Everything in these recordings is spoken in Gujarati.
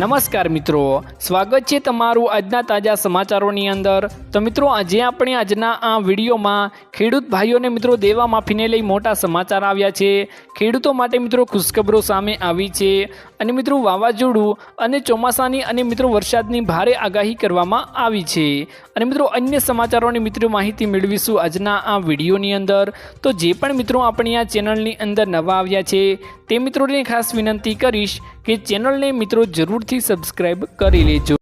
નમસ્કાર મિત્રો, સ્વાગત છે તમારું આજના તાજા સમાચારોની અંદર. તો મિત્રો, આજે આપણે આજના આ વિડીયોમાં ખેડૂત ભાઈઓને મિત્રો દેવા માફીને લઈ મોટા સમાચાર આવ્યા છે. ખેડૂતો માટે મિત્રો ખુશખબરો સામે આવી છે અને મિત્રો વાવાઝોડું અને ચોમાસાની અને મિત્રો વરસાદની ભારે આગાહી કરવામાં આવી છે. અને મિત્રો, અન્ય સમાચારોની મિત્રો માહિતી મેળવીશું આજના આ વિડીયોની અંદર. તો જે પણ મિત્રો આપણી આ ચેનલની અંદર નવા આવ્યા છે, તે મિત્રોને ખાસ વિનંતી કરીશ કે ચેનલને મિત્રો જરૂરથી સબસ્ક્રાઈબ કરી લેજો.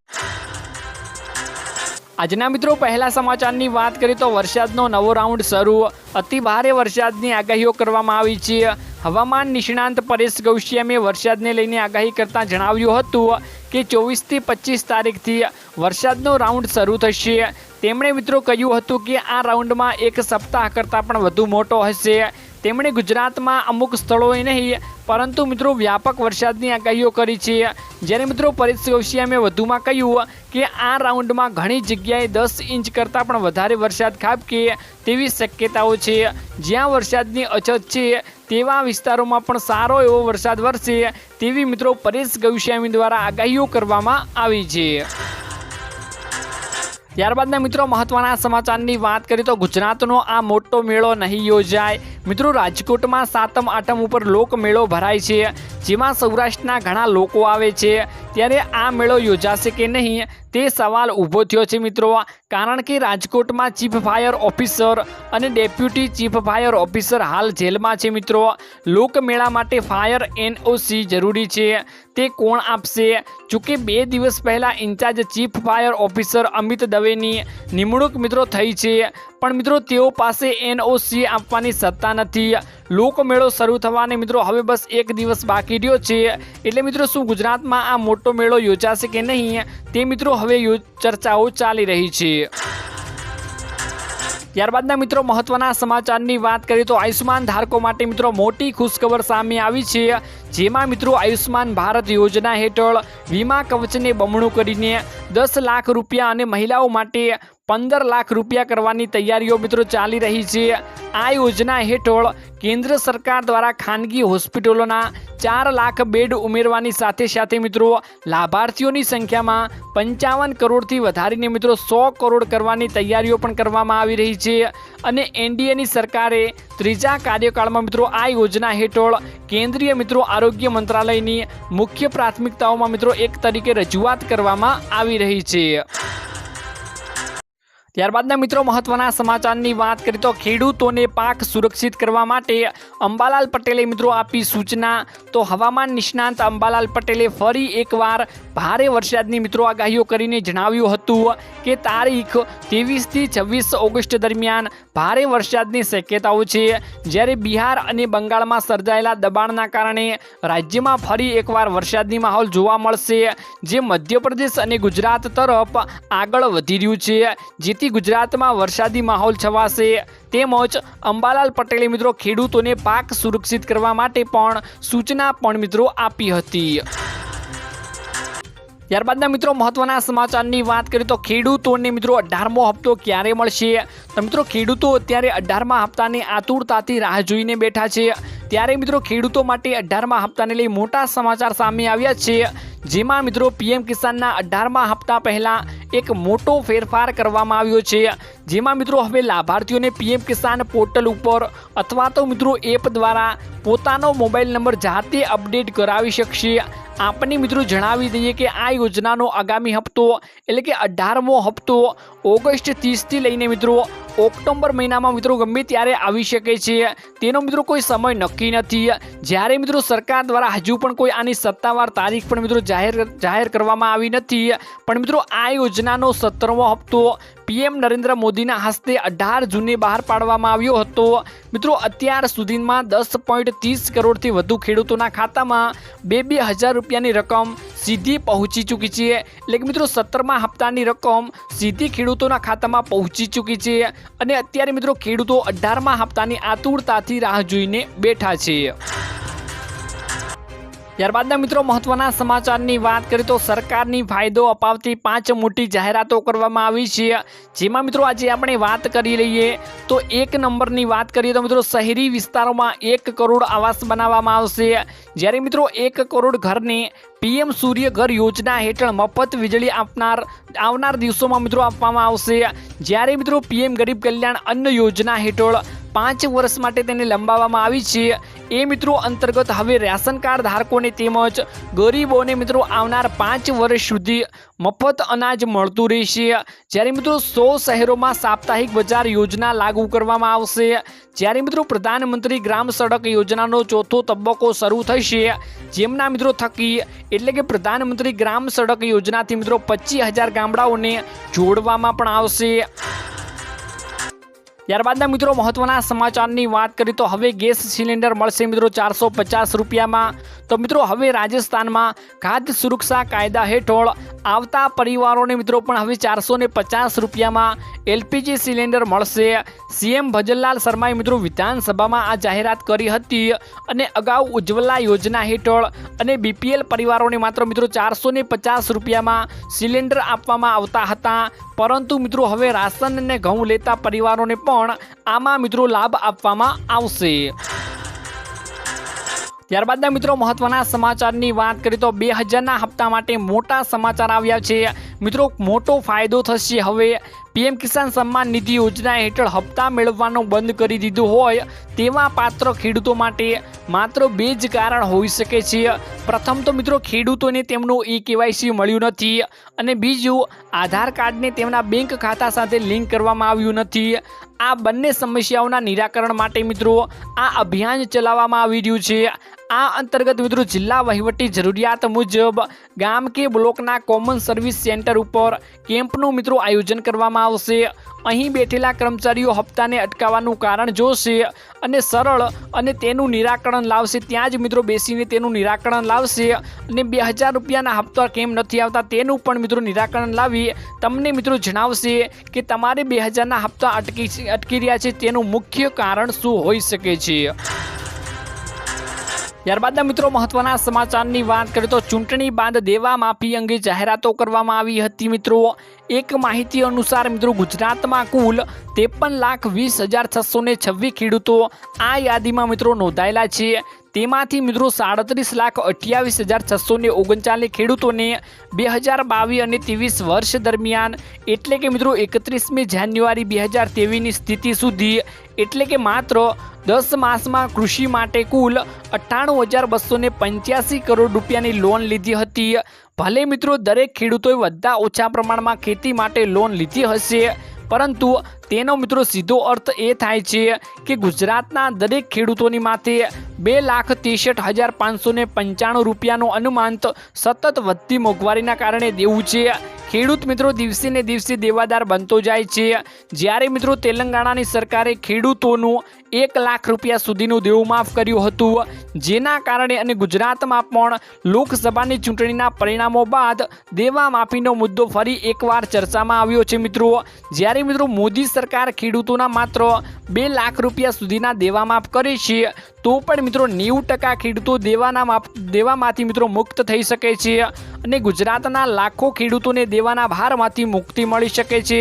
આજના મિત્રો પહેલા સમાચારની વાત કરીએ તો વરસાદનો નવો રાઉન્ડ શરૂ. અતિ ભારે વરસાદની આગાહીઓ કરવામાં આવી છે. હવામાન નિષ્ણાંત પરેશ ગૌશિયામે વરસાદને લઈને આગાહી કરતાં જણાવ્યું હતું કે ચોવીસથી પચીસ તારીખથી વરસાદનો રાઉન્ડ શરૂ થશે. તેમણે મિત્રો કહ્યું હતું કે આ રાઉન્ડમાં એક સપ્તાહ કરતાં પણ વધુ મોટો હશે. તેમણે ગુજરાતમાં અમુક સ્થળોએ નહીં, પરંતુ મિત્રો વ્યાપક વરસાદની આગાહીઓ કરી છે. જ્યારે મિત્રો પરેશ ગૌશિયામે વધુમાં કહ્યું કે આ રાઉન્ડમાં ઘણી જગ્યાએ દસ ઇંચ કરતાં પણ વધારે વરસાદ ખાબકે તેવી શક્યતાઓ છે. જ્યાં વરસાદની અછત છે, તેવા વિસ્તારોમાં પણ સારો એવો વરસાદ વરસે તેવી મિત્રો પરેશ ગૌસ્વામી દ્વારા આગાહીઓ કરવામાં આવી છે. ત્યારબાદના મિત્રો મહત્વના સમાચારની વાત કરીએ તો ગુજરાતનો આ મોટો મેળો નહીં યોજાય. મિત્રો, રાજકોટમાં સાતમ, આઠમ ઉપર લોક મેળો ભરાય છે, જેમાં સૌરાષ્ટ્રના ઘણા લોકો આવે છે. ત્યારે આ મેળો યોજાશે કે નહીં? તે સવાલ ઊભો થયો છે મિત્રો. કારણ કે રાજકોટમાં ચીફ ફાયર ઓફિસર અને ડેપ્યુટી ચીફ ફાયર ઓફિસર હાલ જેલમાં છે મિત્રો. લોકમેળા માટે ફાયર એનઓસી જરૂરી છે. તે કોણ આપશે? જોકે બે દિવસ પહેલાં incharge chief fire officer Amit દવેની નિમણૂક મિત્રો થઈ છે. પણ મિત્રો, તેઓ પાસે એનઓસી આપવાની સત્તા નથી. લોકમેળો શરૂ થવાને મિત્રો, હવે બસ એક દિવસ બાકી રહ્યો છે. એટલે મિત્રો, શું ગુજરાતમાં આ મોટો મેળો યોજાશે કે નહીં, તે મિત્રો હવે ચર્ચાઓ ચાલી રહી છે. ત્યારબાદના મિત્રો, મહત્વના સમાચારની વાત કરીએ તો આયુષ્માન ધારકો માટે મિત્રો, મોટી ખુશખબર સામે આવી છે. જેમાં મિત્રો આયુષ્માન ભારત યોજના હેઠળ વીમા કવચને બમણું કરીને દસ લાખ રૂપિયા અને મહિલાઓ માટે પંદર લાખ રૂપિયા કરવાની તૈયારીઓ મિત્રો ચાલી રહી છે. આ યોજના હેઠળ કેન્દ્ર સરકાર દ્વારા ખાનગી હોસ્પિટલોના ચાર લાખ બેડ ઉમેરવાની સાથે સાથે મિત્રો લાભાર્થીઓની સંખ્યામાં પંચાવન કરોડથી વધારીને મિત્રો સો કરોડ કરવાની તૈયારીઓ પણ કરવામાં આવી રહી છે. અને એનડીએની સરકારે ત્રીજા કાર્યકાળમાં મિત્રો આ યોજના હેઠળ કેન્દ્રીય મિત્રો આરોગ્ય મંત્રાલયની મુખ્ય પ્રાથમિકતાઓમાં મિત્રો એક તરીકે રજૂઆત કરવામાં આવી રહી છે. ત્યારબાદના મિત્રો મહત્વના સમાચારની વાત કરીએ તો ખેડૂતોને પાક સુરક્ષિત કરવા માટે અંબાલાલ પટેલે મિત્રો આપી સૂચના. તો હવામાન નિષ્ણાંત અંબાલાલ પટેલે ફરી એકવાર ભારે વરસાદની મિત્રો આગાહીઓ કરીને જણાવ્યું હતું કે તારીખ ત્રેવીસથી છવ્વીસ ઓગસ્ટ દરમિયાન ભારે વરસાદની શક્યતાઓ છે. જ્યારે બિહાર અને બંગાળમાં સર્જાયેલા દબાણના કારણે રાજ્યમાં ફરી એકવાર વરસાદની માહોલ જોવા મળશે, જે મધ્યપ્રદેશ અને ગુજરાત તરફ આગળ વધી રહ્યું છે. જેથી ગુજરાતમાં વરસાદી માહોલ છવાશે. તેમજ અંબાલાલ પટેલે મિત્રો ખેડૂતોને પાક સુરક્ષિત કરવા માટે પણ સૂચના પણ મિત્રો આપી હતી. ત્યારબાદના મિત્રો મહત્વના સમાચારની વાત કરીએ તો ખેડૂતોને મિત્રો અઢારમો હપ્તો ક્યારે મળશે? તો મિત્રો ખેડૂતો અત્યારે અઢારમા હપ્તાની આતુરતાથી રાહ જોઈને બેઠા છે. ત્યારે મિત્રો ખેડૂતો માટે અઢારમા હપ્તાને લઈ મોટા સમાચાર સામે આવ્યા છે. જેમાં મિત્રો પીએમ કિસાનના અઢારમા હપ્તા પહેલાં એક મોટો ફેરફાર કરવામાં આવ્યો છે. જેમાં મિત્રો હવે લાભાર્થીઓને પીએમ કિસાન પોર્ટલ ઉપર અથવા તો મિત્રો એપ દ્વારા પોતાનો મોબાઈલ નંબર જાતે અપડેટ કરાવી શકશે. આપને મિત્રો જણાવી દઈએ કે આ યોજનાનો આગામી હપ્તો એટલે કે અઢારમો હપ્તો ઓગસ્ટ ત્રીસથી લઈને મિત્રો ઓક્ટોબર મહિનામાં મિત્રો ગમે ત્યારે આવી શકે છે. તેનો મિત્રો કોઈ સમય નક્કી નથી. જ્યારે મિત્રો સરકાર દ્વારા હજુ પણ કોઈ આની સત્તાવાર તારીખ પણ મિત્રો જાહેર જાહેર કરવામાં આવી નથી. પણ મિત્રો આ યોજનાનો સત્તરમો હપ્તો પીએમ નરેન્દ્ર મોદીના હસ્તે અઢાર જૂને બહાર પાડવામાં આવ્યો હતો. મિત્રો અત્યાર સુધીમાં દસ પોઈન્ટ ત્રીસ કરોડથી વધુ ખેડૂતોના ખાતામાં બે બે હજાર રૂપિયાની રકમ સીધી પહોંચી ચૂકી છે એટલે કે મિત્રો, સત્તરમા હપ્તાની રકમ સીધી ખેડૂતોના ખાતામાં પહોંચી ચૂકી છે અને અત્યારે મિત્રો, ખેડૂતો અઢારમા હપ્તાની આતુરતાથી રાહ જોઈને બેઠા છે ત્યારબાદના મિત્રો મહત્વના સમાચારની વાત કરીએ તો સરકારની ફાયદો અપાવતી પાંચ મોટી જાહેરાતો કરવામાં આવી છે. જેમાં મિત્રો આજે આપણે વાત કરી લઈએ તો એક નંબરની વાત કરીએ તો મિત્રો શહેરી વિસ્તારોમાં એક કરોડ આવાસ બનાવવામાં આવશે. જ્યારે મિત્રો એક કરોડ ઘરને પીએમ સૂર્ય ઘર યોજના હેઠળ મફત વીજળી આપનાર આવનાર દિવસોમાં મિત્રો આપવામાં આવશે. જ્યારે મિત્રો પીએમ ગરીબ કલ્યાણ અન્ન યોજના હેઠળ પાંચ વર્ષ માટે તેને લંબાવવામાં આવી છે. એ મિત્રો અંતર્ગત હવે રેશન કાર્ડ ધારકોને તેમજ ગરીબોને મિત્રો આવનાર પાંચ વર્ષ સુધી મફત અનાજ મળતું રહેશે. જ્યારે મિત્રો સો શહેરોમાં સાપ્તાહિક બજાર યોજના લાગુ કરવામાં આવશે. જ્યારે મિત્રો પ્રધાનમંત્રી ગ્રામ સડક યોજનાનો ચોથો તબક્કો શરૂ થશે. જેમના મિત્રો થકી એટલે કે પ્રધાનમંત્રી ગ્રામ સડક યોજનાથી મિત્રો પચીસ હજાર ગામડાઓને જોડવામાં પણ આવશે. ત્યારબાદના મિત્રો મહત્વના સમાચારની વાત કરીએ તો હવે ગેસ સિલિન્ડર મળશે મિત્રો ચારસો પચાસ રૂપિયામાં. તો મિત્રો હવે રાજસ્થાનમાં ખાદ્ય સુરક્ષા કાયદા હેઠળ આવતા પરિવારોને મિત્રો પણ હવે ચારસો પચાસ રૂપિયામાં એલપીજી સિલિન્ડર મળશે. સીએમ ભજનલાલ શર્માએ મિત્રો વિધાનસભામાં આ જાહેરાત કરી હતી અને અગાઉ ઉજ્જવલા યોજના હેઠળ અને બીપીએલ પરિવારોને માત્ર મિત્રો ચારસો પચાસ રૂપિયામાં સિલિન્ડર આપવામાં આવતા હતા. પરંતુ મિત્રો હવે રાશન અને ઘઉં લેતા પરિવારોને પણ આમાં મિત્રો લાભ આપવામાં આવશે. ત્યારબાદના મિત્રો મહત્વના સમાચારની વાત કરીએ તો બે હજારના હપ્તા માટે મોટા સમાચાર આવ્યા છે. મિત્રો મોટો ફાયદો થશે હવે પીએમ કિસાન સન્માન નિધિ યોજના હેઠળ હપ્તા મેળવવાનું બંધ કરી દીધું હોય તેવા પાત્ર ખેડૂતો માટે માત્ર બે જ કારણ હોઈ શકે છે. પ્રથમ તો મિત્રો ખેડૂતોને તેમનું ઈ કેવાયસી મળ્યું નથી અને બીજું, આધાર કાર્ડને તેમના બેંક ખાતા સાથે લિંક કરવામાં આવ્યું નથી. આ બંને સમસ્યાઓના નિરાકરણ માટે મિત્રો આ અભિયાન ચલાવવામાં આવી રહ્યું છે. આ અંતર્ગત મિત્રો જિલ્લા વહીવટી જરૂરિયાત મુજબ ગામ કે બ્લોકના કોમન સર્વિસ સેન્ટર ઉપર કેમ્પનું મિત્રો આયોજન કરવામાં આવશે અહીં બેઠેલા કર્મચારીઓ હપ્તાને અટકાવવાનું કારણ જોશે અને સરળ અને તેનું નિરાકરણ લાવશે. ત્યાં જ મિત્રો બેસીને તેનું નિરાકરણ લાવશે અને બે હજાર રૂપિયાના હપ્તા કેમ નથી આવતા તેનું પણ મિત્રો નિરાકરણ લાવી તમને મિત્રો જણાવશે કે તમારે બે હજારના હપ્તા અટકી અટકી રહ્યા છે. તેનું મુખ્ય કારણ શું હોઈ શકે છે? ત્યારબાદના મિત્રો મહત્વના સમાચારની વાત કરીએ તો ચૂંટણી બાદ દેવા માફી અંગે જાહેરાતો કરવામાં આવી હતી મિત્રો. એક માહિતી અનુસાર મિત્રો ગુજરાતમાં કુલ ત્રેપન લાખ વીસ હજાર છસો ને છવ્વીસ ખેડૂતો આ યાદીમાં મિત્રો નોંધાયેલા છે. તેમાંથી મિત્રો સાડત્રીસ લાખ અઠ્યાવીસ હજાર છસો ને ઓગણચાલીસ ખેડૂતોને બે હજાર બાવીસ અને ત્રેવીસ વર્ષ દરમિયાન, એટલે કે મિત્રો એકત્રીસમી જાન્યુઆરી બે હજાર તેવીસની સ્થિતિ સુધી, એટલે કે માત્ર દસ માસમાં કૃષિ માટે કુલ અઠ્ઠાણું હજાર બસો પંચ્યાસી કરોડ રૂપિયાની લોન લીધી હતી. ભલે મિત્રો દરેક ખેડૂતોએ વધતા ઓછા પ્રમાણમાં ખેતી માટે લોન લીધી હશે, પરંતુ તેનો મિત્રો સીધો અર્થ એ થાય છે કે ગુજરાતના દરેક ખેડૂતોની માથે બે લાખ ત્રેસઠ હજાર પાંચસો ને પંચાણું રૂપિયાનું અનુમાન સતત વધતી મોંઘવારીના કારણે દેવું છે. ખેડૂત મિત્રો દિવસે ને દિવસે દેવાદાર બનતો જાય છે. જ્યારે મિત્રો તેલંગાણાની સરકારે ખેડૂતોનું એક લાખ રૂપિયા સુધીનું દેવું માફ કર્યું હતું. જેના કારણે અને ગુજરાતમાં પણ લોકસભાની ચૂંટણીના પરિણામો બાદ દેવા માફીનો મુદ્દો ફરી એકવાર ચર્ચામાં આવ્યો છે મિત્રો. જ્યારે મિત્રો મોદી સરકાર ખેડૂતોના માત્ર બે લાખ રૂપિયા સુધીના દેવા માફ કરે છે તો પણ મિત્રો નેવું ટકા ખેડૂતો દેવાના દેવામાંથી મિત્રો મુક્ત થઈ શકે છે અને ગુજરાતના લાખો ખેડૂતોને દેવાના ભારમાંથી મુક્તિ મળી શકે છે.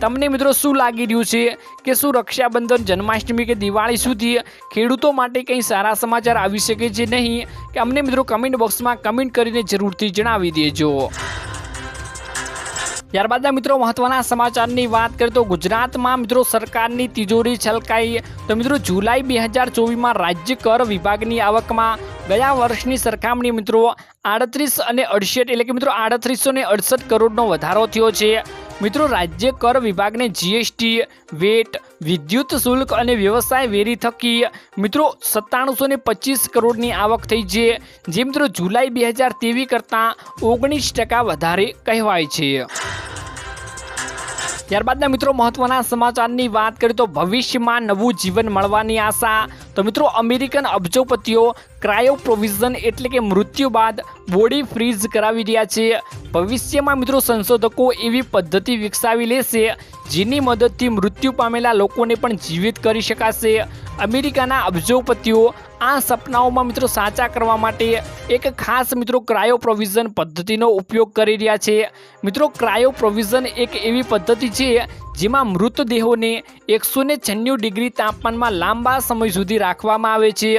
તમને મિત્રો શું લાગી રહ્યું છે કે શું રક્ષાબંધન, જન્માષ્ટમી કે દિવાળી સુધી ખેડૂતો માટે કંઈ સારા સમાચાર આવી શકે છે નહીં? કે અમને મિત્રો કમેન્ટ બોક્સમાં કમેન્ટ કરીને જરૂરથી જણાવી દેજો. ત્યારબાદના મિત્રો મહત્વના સમાચારની વાત કરીએ તો ગુજરાતમાં મિત્રો સરકારની તિજોરી છલકાઈ. તો મિત્રો જુલાઈ બે હજાર ચોવીસમાં રાજ્ય કર વિભાગની આવકમાં ગયા વર્ષની સરખામણી મિત્રો આડત્રીસ અને અડસઠ એટલે કે મિત્રો આડત્રીસો ને અડસઠ કરોડનો વધારો થયો છે. મિત્રો રાજ્ય કર વિભાગને જીએસટી, વેટ, વિદ્યુત શુલ્ક અને વ્યવસાય વેરી થકી મિત્રો સત્તાણુંસો ને પચીસ કરોડની આવક થઈ છે, જે મિત્રો જુલાઈ બે હજાર તેવીસ કરતાં ઓગણીસ ટકા વધારે કહેવાય છે. ત્યારબાદના મિત્રો મહત્વના સમાચારની વાત કરીએ તો ભવિષ્યમાં નવું જીવન મળવાની આશા. તો મિત્રો અમેરિકન અબજોપતિઓ ક્રાયો પ્રોવિઝન એટલે કે મૃત્યુ બાદ બોડી ફ્રીઝ કરાવી રહ્યા છે. ભવિષ્યમાં મિત્રો સંશોધકો એવી પદ્ધતિ વિકસાવી લેશે જેની મદદથી મૃત્યુ પામેલા લોકોને પણ જીવિત કરી શકાશે. અમેરિકાના અબજોપતિઓ આ સપનાઓમાં મિત્રો સાચા કરવા માટે એક ખાસ મિત્રો ક્રાયો પ્રોવિઝન પદ્ધતિનો ઉપયોગ કરી રહ્યા છે. મિત્રો ક્રાયો પ્રોવિઝન એક એવી પદ્ધતિ છે જેમાં મૃતદેહોને એકસો ને છન્નું ડિગ્રી તાપમાનમાં લાંબા સમય સુધી રાખવામાં આવે છે.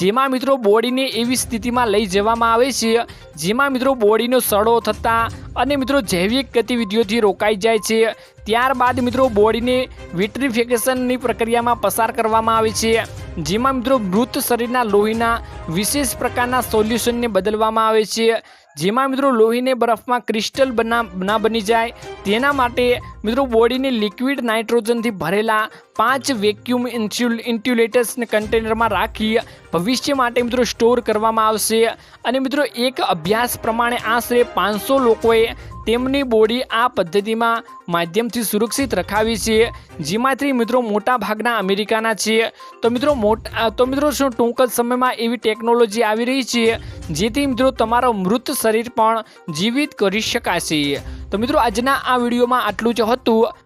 જેમાં મિત્રો બોડીને એવી સ્થિતિમાં લઈ જવામાં આવે છે. જેમાં મિત્રો બોડીનો સડો થતાં અને મિત્રો જૈવિક ગતિવિધિઓથી રોકાઈ જાય છે. ત્યારબાદ મિત્રો બોડીને વિટ્રિફિકેશનની પ્રક્રિયામાં પસાર કરવામાં આવે છે. જેમાં મિત્રો મૃત શરીરના લોહીના વિશેષ પ્રકારના સોલ્યુશનને બદલવામાં આવે છે. જેમાં મિત્રો લોહીને બરફમાં ક્રિસ્ટલ બના ના બની જાય. તેના માટે મિત્રો બોડીને લિક્વિડ નાઇટ્રોજનથી ભરેલા પાંચ વેક્યુમ ઇન્સ્યુલ ઇન્ટ્યુલેટર્સને કન્ટેનરમાં રાખી ભવિષ્ય માટે મિત્રો સ્ટોર કરવામાં આવશે. અને મિત્રો એક અભ્યાસ પ્રમાણે આશરે પાંચસો લોકોએ તેમની બોડી આ પદ્ધતિમાં માધ્યમથી સુરક્ષિત રખાવી છે. જેમાંથી મિત્રો મોટા ભાગના અમેરિકાના છે. તો મિત્રો મોટા તો મિત્રો શું ટૂંક જ સમયમાં એવી ટેકનોલોજી આવી રહી છે, જેથી મિત્રો તમારો મૃત શરીર પણ જીવિત કરી શકાશે. તો મિત્રો આજના આ વિડીયોમાં આટલું જ હતું.